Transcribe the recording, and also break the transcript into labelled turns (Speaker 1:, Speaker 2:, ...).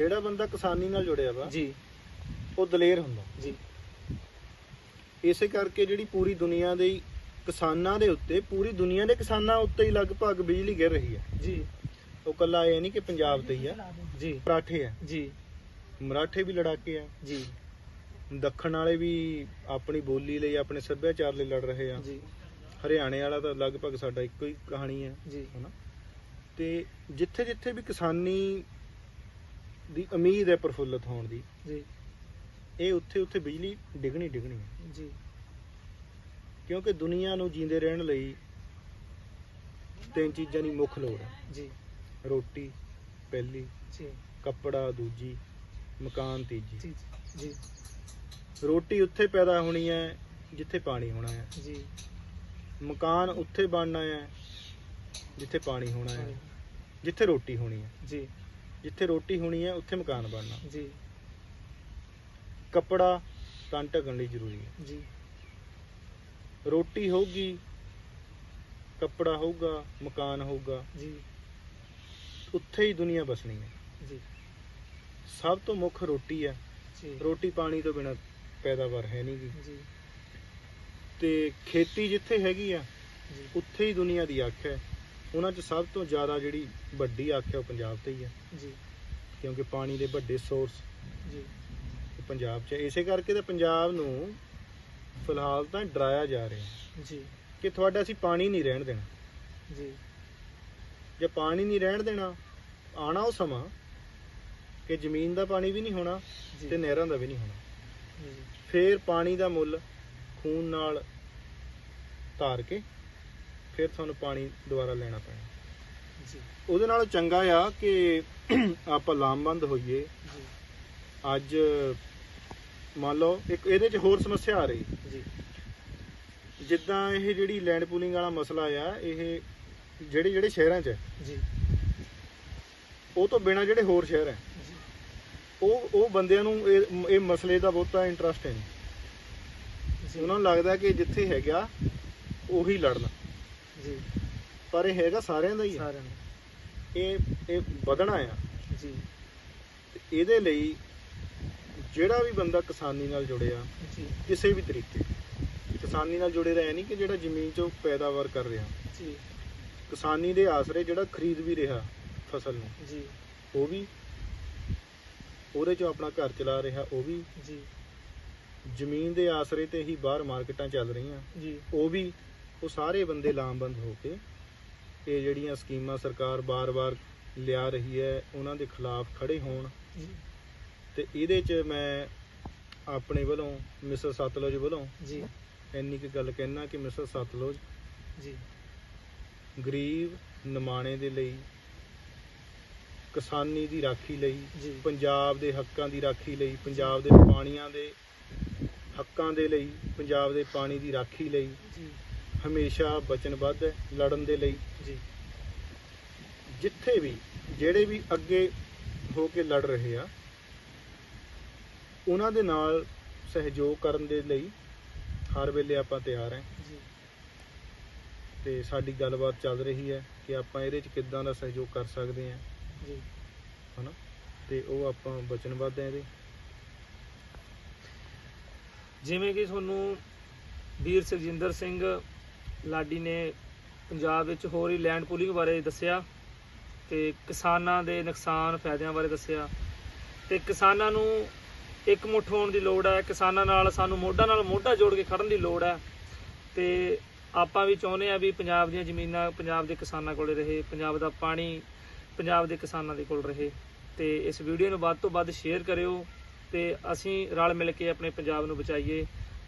Speaker 1: ਜਿਹੜਾ ਬੰਦਾ ਕਿਸਾਨੀ ਨਾਲ ਜੁੜਿਆ ਵਾ
Speaker 2: ਜੀ।
Speaker 1: ਉਹ ਦਲੇਰ ਹੁੰਦਾ।
Speaker 2: ਜੀ।
Speaker 1: ਇਸੇ ਕਰਕੇ ਜਿਹੜੀ ਪੂਰੀ ਦੁਨੀਆ ਦੇ ਕਿਸਾਨਾਂ ਦੇ ਉੱਤੇ ਪੂਰੀ ਦੁਨੀਆ ਦੇ ਕਿਸਾਨਾਂ ਉੱਤੇ ਹੀ ਲਗਭਗ ਬਿਜਲੀ ਗਿਰ ਰਹੀ ਹੈ।
Speaker 2: ਜੀ।
Speaker 1: ਉਹ ਕੱਲਾ ਇਹ ਨਹੀਂ ਕਿ ਪੰਜਾਬ ਤੇ ਹੀ ਆ।
Speaker 2: ਜੀ।
Speaker 1: ਮਰਾਠੇ ਆ।
Speaker 2: ਜੀ।
Speaker 1: ਮਰਾਠੇ ਵੀ ਲੜਾਕੇ ਆ।
Speaker 2: ਜੀ।
Speaker 1: ਦੱਖਣ ਵਾਲੇ ਵੀ ਆਪਣੀ ਬੋਲੀ ਲਈ ਆਪਣੇ ਸੱਭਿਆਚਾਰ ਲਈ ਲੜ ਰਹੇ ਆ।
Speaker 2: ਜੀ।
Speaker 1: ਹਰਿਆਣੇ ਵਾਲਾ ਤਾਂ ਲਗਭਗ ਸਾਡਾ ਇੱਕੋ ਹੀ ਕਹਾਣੀ ਹੈ
Speaker 2: ਜੀ।
Speaker 1: ਹਨਾ? ਤੇ ਜਿੱਥੇ ਜਿੱਥੇ ਵੀ ਕਿਸਾਨੀ ਦੀ ਉਮੀਦ ਹੈ ਪ੍ਰਫੁੱਲਤ ਹੋਣ ਦੀ।
Speaker 2: ਜੀ।
Speaker 1: ਇਹ ਉੱਥੇ ਉੱਥੇ ਬਿਜਲੀ ਡਿਗਣੀ ਡਿਗਣੀ ਹੈ।
Speaker 2: ਜੀ।
Speaker 1: ਕਿਉਂਕਿ ਦੁਨੀਆ ਨੂੰ ਜੀਂਦੇ ਰਹਿਣ ਲਈ ਤਿੰਨ ਚੀਜ਼ਾਂ ਦੀ ਮੁੱਖ ਲੋੜ ਹੈ।
Speaker 2: ਜੀ।
Speaker 1: ਰੋਟੀ ਪਹਿਲੀ
Speaker 2: ਜੀ।
Speaker 1: ਕੱਪੜਾ ਦੂਜੀ ਮਕਾਨ ਤੀਜੀ।
Speaker 2: ਜੀ ਜੀ।
Speaker 1: ਰੋਟੀ ਉੱਥੇ ਪੈਦਾ ਹੋਣੀ ਹੈ ਜਿੱਥੇ ਪਾਣੀ ਹੋਣਾ ਹੈ।
Speaker 2: ਜੀ।
Speaker 1: ਮਕਾਨ ਉੱਥੇ ਬਣਨਾ ਹੈ ਜਿੱਥੇ ਪਾਣੀ ਹੋਣਾ ਹੈ। ਜਿੱਥੇ ਰੋਟੀ ਹੋਣੀ ਹੈ।
Speaker 2: ਜੀ।
Speaker 1: ਜਿੱਥੇ ਰੋਟੀ ਹੋਣੀ ਹੈ ਉੱਥੇ ਮਕਾਨ ਬਣਨਾ।
Speaker 2: ਜੀ।
Speaker 1: ਕੱਪੜਾ ਤਨ ਢਕਣ ਲਈ ਜ਼ਰੂਰੀ ਹੈ।
Speaker 2: ਜੀ।
Speaker 1: ਰੋਟੀ ਹੋਊਗੀ ਕੱਪੜਾ ਹੋਊਗਾ ਮਕਾਨ ਹੋਊਗਾ।
Speaker 2: ਜੀ।
Speaker 1: ਉੱਥੇ ਹੀ ਦੁਨੀਆ ਬਸਣੀ ਹੈ।
Speaker 2: ਜੀ।
Speaker 1: ਸਭ ਤੋਂ ਮੁੱਖ ਰੋਟੀ ਹੈ।
Speaker 2: ਜੀ।
Speaker 1: ਰੋਟੀ ਪਾਣੀ ਤੋਂ ਬਿਨਾਂ ਪੈਦਾਵਾਰ ਹੈ ਨਹੀਂ ਗੀ
Speaker 2: ਜੀ।
Speaker 1: ਤੇ ਖੇਤੀ ਜਿੱਥੇ ਹੈਗੀ ਆ
Speaker 2: ਜੀ।
Speaker 1: ਉੱਥੇ ਹੀ ਦੁਨੀਆ ਦੀ ਅੱਖ ਹੈ। ਉਹਨਾਂ 'ਚ ਸਭ ਤੋਂ ਜ਼ਿਆਦਾ ਜਿਹੜੀ ਵੱਡੀ ਹੈ ਉਹ ਪੰਜਾਬ ਤੇ ਹੀ ਹੈ।
Speaker 2: ਜੀ।
Speaker 1: ਕਿਉਂਕਿ ਪਾਣੀ ਦੇ ਵੱਡੇ ਸੋਰਸ
Speaker 2: ਜੀ।
Speaker 1: ਪੰਜਾਬ 'ਚ। ਇਸੇ ਕਰਕੇ ਤਾਂ ਪੰਜਾਬ ਨੂੰ ਫਿਲਹਾਲ ਤਾਂ ਡਰਾਇਆ ਜਾ ਰਿਹਾ
Speaker 2: ਜੀ।
Speaker 1: ਕਿ ਤੁਹਾਡਾ ਅਸੀਂ ਪਾਣੀ ਨਹੀਂ ਰਹਿਣ ਦੇਣਾ।
Speaker 2: ਜੀ।
Speaker 1: ਜੇ ਪਾਣੀ ਨਹੀਂ ਰਹਿਣ ਦੇਣਾ ਆਣਾ ਉਹ ਸਮਾਂ ਕਿ ਜ਼ਮੀਨ ਦਾ ਪਾਣੀ ਵੀ ਨਹੀਂ ਹੋਣਾ ਤੇ ਨਹਿਰਾਂ ਦਾ ਵੀ ਨਹੀਂ ਹੋਣਾ।
Speaker 2: ਜੀ।
Speaker 1: ਫੇਰ ਪਾਣੀ ਦਾ ਮੁੱਲ ਖੂਨ ਨਾਲ ਧਾਰ ਕੇ ਫਿਰ ਤੁਹਾਨੂੰ ਪਾਣੀ ਦੁਬਾਰਾ ਲੈਣਾ ਪੈਣਾ।
Speaker 2: ਜੀ।
Speaker 1: ਉਹਦੇ ਨਾਲੋਂ ਚੰਗਾ ਆ ਕਿ ਆਪਾਂ ਲਾਮਬੰਦ ਹੋਈਏ।
Speaker 2: ਜੀ।
Speaker 1: ਅੱਜ ਮੰਨ ਲਓ ਇੱਕ ਇਹਦੇ 'ਚ ਹੋਰ ਸਮੱਸਿਆ ਆ ਰਹੀ।
Speaker 2: ਜੀ।
Speaker 1: ਜਿੱਦਾਂ ਇਹ ਜਿਹੜੀ ਲੈਂਡ ਪੂਲਿੰਗ ਵਾਲਾ ਮਸਲਾ ਆ ਇਹ ਜਿਹੜੇ ਜਿਹੜੇ ਸ਼ਹਿਰਾਂ 'ਚ ਹੈ,
Speaker 2: ਜੀ।
Speaker 1: ਉਹ ਤੋਂ ਬਿਨਾ ਜਿਹੜੇ ਹੋਰ ਸ਼ਹਿਰ ਹੈ ਉਹ ਉਹ ਬੰਦਿਆਂ ਨੂੰ ਇਹ ਇਹ ਮਸਲੇ ਦਾ ਬਹੁਤਾ ਇੰਟਰਸਟ ਹੈ ਨਹੀਂ।
Speaker 2: ਜੀ।
Speaker 1: ਉਹਨਾਂ ਨੂੰ ਲੱਗਦਾ ਕਿ ਜਿੱਥੇ ਹੈਗਾ ਉਹੀ ਲੜਨਾ।
Speaker 2: ਜੀ।
Speaker 1: ਪਰ ਇਹ ਹੈਗਾ ਸਾਰਿਆਂ ਦਾ ਹੀ ਆ।
Speaker 2: ਸਾਰਿਆਂ ਨੂੰ
Speaker 1: ਇਹ ਇਹ ਵਧਣਾ ਆ।
Speaker 2: ਜੀ।
Speaker 1: ਇਹਦੇ ਲਈ ਜਿਹੜਾ ਵੀ ਬੰਦਾ ਕਿਸਾਨੀ ਨਾਲ ਜੁੜਿਆ
Speaker 2: ਜੀ।
Speaker 1: ਕਿਸੇ ਵੀ ਤਰੀਕੇ ਕਿਸਾਨੀ ਨਾਲ ਜੁੜੇ ਰਹੇ ਨਹੀਂ ਕਿ ਜਿਹੜਾ ਜ਼ਮੀਨ 'ਚੋਂ ਪੈਦਾਵਾਰ ਕਰ ਰਿਹਾ।
Speaker 2: ਜੀ।
Speaker 1: ਕਿਸਾਨੀ ਦੇ ਆਸਰੇ ਜਿਹੜਾ ਖਰੀਦ ਵੀ ਰਿਹਾ ਫਸਲ ਨੂੰ
Speaker 2: ਜੀ।
Speaker 1: ਉਹ ਵੀ ਉਹਦੇ 'ਚੋਂ ਆਪਣਾ ਘਰ ਚਲਾ ਰਿਹਾ ਉਹ ਵੀ
Speaker 2: ਜੀ।
Speaker 1: ਜ਼ਮੀਨ ਦੇ ਆਸਰੇ ਤੇ ਹੀ ਬਾਹਰ ਮਾਰਕੀਟਾਂ ਚੱਲ ਰਹੀਆਂ।
Speaker 2: ਜੀ।
Speaker 1: ਉਹ ਵੀ ਉਹ ਸਾਰੇ ਬੰਦੇ ਲਾਮਬੰਦ ਹੋ ਕੇ ਇਹ ਜਿਹੜੀਆਂ ਸਕੀਮਾਂ ਸਰਕਾਰ ਬਾਰ-ਬਾਰ ਲਿਆ ਰਹੀ ਹੈ ਉਹਨਾਂ ਦੇ ਖਿਲਾਫ ਖੜੇ ਹੋਣ। ਤੇ ਇਹਦੇ 'ਚ ਮੈਂ ਆਪਣੇ ਵੱਲੋਂ ਮਿਸਰ ਸਤਲੁਜ ਵੱਲੋਂ
Speaker 2: ਜੀ।
Speaker 1: ਇੰਨੀ ਕੁ ਗੱਲ ਕਹਿਣਾ ਕਿ ਮਿਸਰ ਸਤਲੁਜ
Speaker 2: ਜੀ।
Speaker 1: ਗਰੀਬ ਨਿਮਾਣੇ ਦੇ ਲਈ ਕਿਸਾਨੀ ਦੀ ਰਾਖੀ ਲਈ ਪੰਜਾਬ ਦੇ ਹੱਕਾਂ ਦੀ ਰਾਖੀ ਲਈ ਪੰਜਾਬ ਦੇ ਪਾਣੀਆਂ ਦੇ ਹੱਕਾਂ ਦੇ ਲਈ ਪੰਜਾਬ ਦੇ ਪਾਣੀ ਦੀ ਰਾਖੀ ਲਈ
Speaker 2: ਜੀ।
Speaker 1: ਹਮੇਸ਼ਾ ਵਚਨਬੱਧ ਹੈ ਲੜਨ ਦੇ ਲਈ।
Speaker 2: ਜੀ।
Speaker 1: ਜਿੱਥੇ ਵੀ ਜਿਹੜੇ ਵੀ ਅੱਗੇ ਹੋ ਕੇ ਲੜ ਰਹੇ ਆ ਉਹਨਾਂ ਦੇ ਨਾਲ ਸਹਿਯੋਗ ਕਰਨ ਦੇ ਲਈ ਹਰ ਵੇਲੇ ਆਪਾਂ ਤਿਆਰ ਹਾਂ।
Speaker 2: ਜੀ।
Speaker 1: ਤੇ ਸਾਡੀ ਗੱਲਬਾਤ ਚੱਲ ਰਹੀ ਹੈ ਕਿ ਆਪਾਂ ਇਹਦੇ 'ਚ ਕਿੱਦਾਂ ਦਾ ਸਹਿਯੋਗ ਕਰ ਸਕਦੇ ਹਾਂ।
Speaker 2: ਜੀ।
Speaker 1: ਹਨਾ? ਤੇ ਉਹ ਆਪਾਂ ਵਚਨਬੱਧ ਹਾਂ ਇਹਦੇ।
Speaker 2: ਜਿਵੇਂ ਕਿ ਤੁਹਾਨੂੰ ਵੀਰ ਸੁਖਜਿੰਦਰ ਸਿੰਘ ਲਾਡੀ ਨੇ ਪੰਜਾਬ ਵਿੱਚ ਹੋ ਰਹੀ ਲੈਂਡ ਪੂਲਿੰਗ ਬਾਰੇ ਦੱਸਿਆ ਤੇ ਕਿਸਾਨਾਂ ਦੇ ਨੁਕਸਾਨ ਫਾਇਦਿਆਂ ਬਾਰੇ ਦੱਸਿਆ। ਤੇ ਕਿਸਾਨਾਂ ਨੂੰ ਇੱਕ ਮੁੱਠ ਹੋਣ ਦੀ ਲੋੜ ਹੈ, ਕਿਸਾਨਾਂ ਨਾਲ ਸਾਨੂੰ ਮੋਢਾ ਨਾਲ ਮੋਢਾ ਜੋੜ ਕੇ ਖੜਨ ਦੀ ਲੋੜ ਹੈ। ਤੇ ਆਪਾਂ ਵੀ ਚਾਹੁੰਦੇ ਆ ਵੀ ਪੰਜਾਬ ਦੀਆਂ ਜ਼ਮੀਨਾਂ ਪੰਜਾਬ ਦੇ ਕਿਸਾਨਾਂ ਕੋਲੇ ਰਹੇ, ਪੰਜਾਬ ਦਾ ਪਾਣੀ ਪੰਜਾਬ ਦੇ ਕਿਸਾਨਾਂ ਦੇ ਕੋਲ ਰਹੇ। ਤੇ ਇਸ ਵੀਡੀਓ ਨੂੰ ਵੱਧ ਤੋਂ ਵੱਧ ਸ਼ੇਅਰ ਕਰਿਓ ਤੇ ਅਸੀਂ ਰਲ ਮਿਲ ਕੇ ਆਪਣੇ ਪੰਜਾਬ ਨੂੰ ਬਚਾਈਏ।